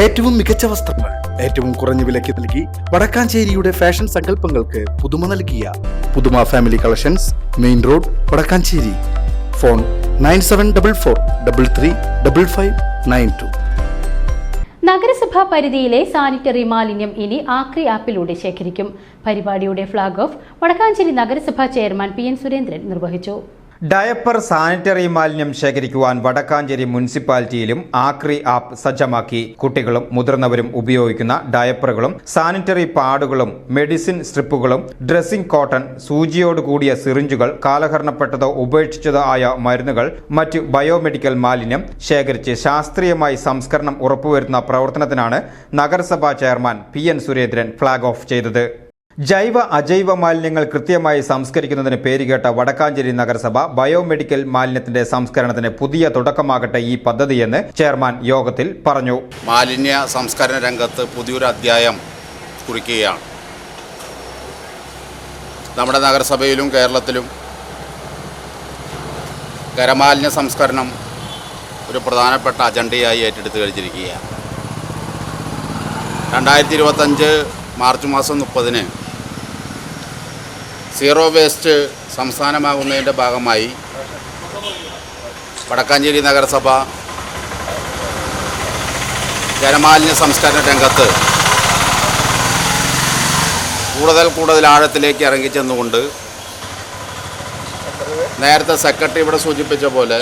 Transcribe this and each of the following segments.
ഏറ്റവും മികച്ച വസ്ത്രങ്ങൾ ഏറ്റവും കുറഞ്ഞ വിലയ്ക്ക് നൽകി വടക്കാഞ്ചേരിയുടെ ഫാഷൻ സങ്കല്പങ്ങൾക്ക് പുതുമ നൽകിയ Puthuma family collections main road Vadakkanchery. Phone nine seven double four double three double five nine two. നഗരസഭാ പരിധിയിലെ സാനിറ്ററി മാലിന്യം ഇനി ആക്രി ആപ്പിലൂടെ ശേഖരിക്കും. പരിപാടിയുടെ ഫ്ളാഗ് ഓഫ് വടക്കാഞ്ചേരി നഗരസഭാ ചെയർമാൻ പി എൻ സുരേന്ദ്രൻ നിർവഹിച്ചു. ഡയപ്പർ സാനിറ്ററി മാലിന്യം ശേഖരിക്കുവാൻ വടക്കാഞ്ചേരി മുനിസിപ്പാലിറ്റിയിലും ആക്രി ആപ്പ് സജ്ജമാക്കി. കുട്ടികളും മുതിർന്നവരും ഉപയോഗിക്കുന്ന ഡയപ്പറുകളും സാനിറ്ററി പാഡുകളും മെഡിസിൻ സ്ട്രിപ്പുകളും ഡ്രസ്സിംഗ് കോട്ടൺ സൂചിയോട് കൂടിയ സിറിഞ്ചുകൾ കാലഹരണപ്പെട്ടതോ ഉപേക്ഷിച്ചതോ ആയ മരുന്നുകൾ മറ്റ് ബയോമെഡിക്കൽ മാലിന്യം ശേഖരിച്ച് ശാസ്ത്രീയമായി സംസ്കരണം ഉറപ്പുവരുത്തുന്ന പ്രവർത്തനത്തിനാണ് നഗരസഭാ chairman P N Surendran flag off ചെയ്തത്. ജൈവ അജൈവ മാലിന്യങ്ങൾ കൃത്യമായി സംസ്കരിക്കുന്നതിന് പേരുകേട്ട വടക്കാഞ്ചേരി നഗരസഭ ബയോമെഡിക്കൽ മാലിന്യത്തിന്റെ സംസ്കരണത്തിന് പുതിയ തുടക്കമാകട്ടെ ഈ പദ്ധതിയെന്ന് ചെയർമാൻ യോഗത്തിൽ പറഞ്ഞു. മാലിന്യ സംസ്കരണ രംഗത്ത് പുതിയൊരു അധ്യായം കുറിക്കുകയാണ്. നമ്മുടെ നഗരസഭയിലും കേരളത്തിലും കരമാലിന്യ സംസ്കരണം ഒരു പ്രധാനപ്പെട്ട അജണ്ടയായി ഏറ്റെടുത്ത് കഴിഞ്ഞിരിക്കുകയാണ്. രണ്ടായിരത്തി ഇരുപത്തഞ്ച് മാർച്ച് മാസം മുപ്പതിന് സീറോ വേസ്റ്റ് സംസ്ഥാനമാകുന്നതിന്റെ ഭാഗമായി വടക്കാഞ്ചേരി നഗരസഭ ജലമാലിന്യ സംസ്കരണ രംഗത്ത് കൂടുതൽ കൂടുതൽ ആഴത്തിലേക്ക് ഇറങ്ങിച്ചെന്നുകൊണ്ട് നേരത്തെ സെക്രട്ടറി ഇവിടെ സൂചിപ്പിച്ച പോലെ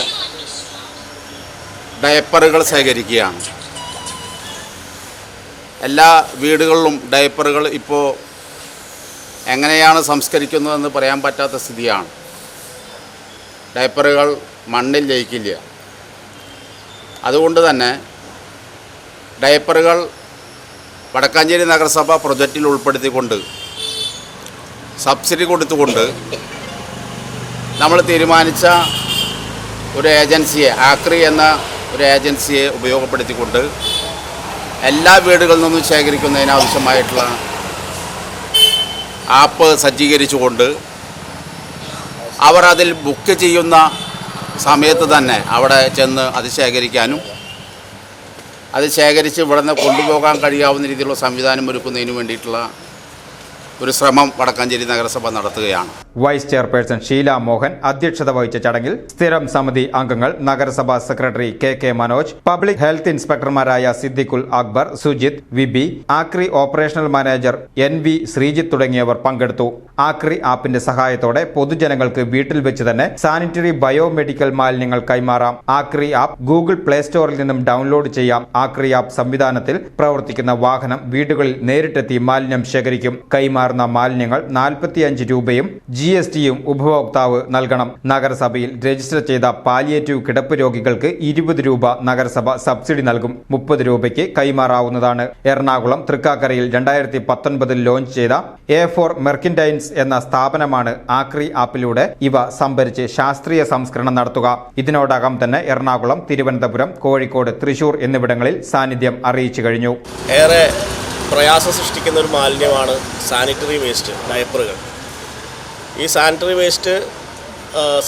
ഡയപ്പറുകൾ ശേഖരിക്കുകയാണ്. എല്ലാ വീടുകളിലും ഡയപ്പറുകൾ ഇപ്പോൾ എങ്ങനെയാണ് സംസ്കരിക്കുന്നതെന്ന് പറയാൻ പറ്റാത്ത സ്ഥിതിയാണ്. ഡയപ്പറുകൾ മണ്ണിൽ ലയിക്കില്ല. അതുകൊണ്ട് തന്നെ ഡയപ്പറുകൾ വടക്കാഞ്ചേരി നഗരസഭ പ്രൊജക്റ്റിൽ ഉൾപ്പെടുത്തിക്കൊണ്ട് സബ്സിഡി കൊടുത്തുകൊണ്ട് നമ്മൾ തീരുമാനിച്ച ഒരു ഏജൻസിയെ ആക്രി എന്ന ഒരു ഏജൻസിയെ ഉപയോഗപ്പെടുത്തിക്കൊണ്ട് എല്ലാ വീടുകളിൽ നിന്നും ശേഖരിക്കുന്നതിനാവശ്യമായിട്ടുള്ള ആപ്പ് സജ്ജീകരിച്ചുകൊണ്ട് അവർ അതിൽ ബുക്ക് ചെയ്യുന്ന സമയത്ത് തന്നെ അവിടെ ചെന്ന് അത് ശേഖരിക്കാനും അത് ശേഖരിച്ച് ഇവിടെ നിന്ന് കൊണ്ടുപോകാൻ കഴിയാവുന്ന രീതിയിലുള്ള സംവിധാനം ഒരുക്കുന്നതിന് വേണ്ടിയിട്ടുള്ള ഒരു ശ്രമം വടക്കാഞ്ചേരി നഗരസഭ നടത്തുകയാണ്. വൈസ് ചെയർപേഴ്സൺ ഷീല മോഹൻ അധ്യക്ഷത വഹിച്ച ചടങ്ങിൽ സ്ഥിരം സമിതി അംഗങ്ങൾ നഗരസഭാ secretary K K Manoj public health ഇൻസ്പെക്ടർമാരായ Siddiqul Akbar Sujith VB Aakri operational manager N V Sreejith തുടങ്ങിയവർ പങ്കെടുത്തു. ആക്രി ആപ്പിന്റെ സഹായത്തോടെ പൊതുജനങ്ങൾക്ക് വീട്ടിൽ വെച്ച് തന്നെ സാനിറ്ററി ബയോമെഡിക്കൽ മാലിന്യങ്ങൾ കൈമാറാം. ആക്രി ആപ്പ് ഗൂഗിൾ പ്ലേ സ്റ്റോറിൽ നിന്നും ഡൗൺലോഡ് ചെയ്യാം. ആക്രി ആപ്പ് സംവിധാനത്തിൽ പ്രവർത്തിക്കുന്ന വാഹനം വീടുകളിൽ നേരിട്ടെത്തി മാലിന്യം ശേഖരിക്കും. കൈമാറുന്ന മാലിന്യങ്ങൾ നാൽപ്പത്തിയഞ്ച് രൂപയും ജി എസ് ടിയും ഉപഭോക്താവ് നൽകണം. നഗരസഭയിൽ രജിസ്റ്റർ ചെയ്ത പാലിയേറ്റീവ് കിടപ്പ് രോഗികൾക്ക് ഇരുപത് രൂപ നഗരസഭ സബ്സിഡി നൽകും. മുപ്പത് രൂപയ്ക്ക് കൈമാറാവുന്നതാണ്. എറണാകുളം തൃക്കാക്കരയിൽ രണ്ടായിരത്തി പത്തൊൻപതിൽ ലോഞ്ച് ചെയ്ത എ ഫോർ മെർക്കിൻഡൈൻസ് എന്ന സ്ഥാപനമാണ് ആക്രി ആപ്പിലൂടെ ഇവ സംഭരിച്ച് ശാസ്ത്രീയ സംസ്കരണം നടത്തുക. ഇതിനോടകം തന്നെ എറണാകുളം തിരുവനന്തപുരം കോഴിക്കോട് തൃശൂർ എന്നിവിടങ്ങളിൽ സാന്നിധ്യം അറിയിച്ചു കഴിഞ്ഞു. ഏറെ പ്രയാസം സൃഷ്ടിക്കുന്ന ഒരു മാലിന്യമാണ് സാനിറ്ററി വേസ്റ്റ് ഡയപ്പറുകൾ. ഈ സാനിറ്ററി വേസ്റ്റ്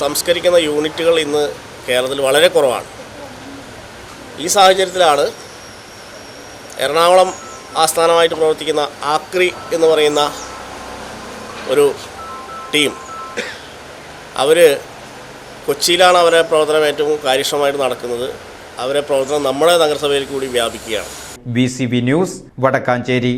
സംസ്കരിക്കുന്ന യൂണിറ്റുകൾ ഇന്ന് കേരളത്തിൽ വളരെ കുറവാണ്. ഈ സാഹചര്യത്തിലാണ് എറണാകുളം ആസ്ഥാനമായിട്ട് പ്രവർത്തിക്കുന്ന ആക്രി എന്ന് പറയുന്ന ഒരു ടീം. അവർ കൊച്ചിയിലാണ് അവരെ പ്രവർത്തനം ഏറ്റവും കാര്യക്ഷമമായിട്ട് നടക്കുന്നത്. അവരെ പ്രവർത്തനം നമ്മുടെ നഗരസഭയിൽ കൂടി വ്യാപിക്കുകയാണ്. B news Vadakkanchery.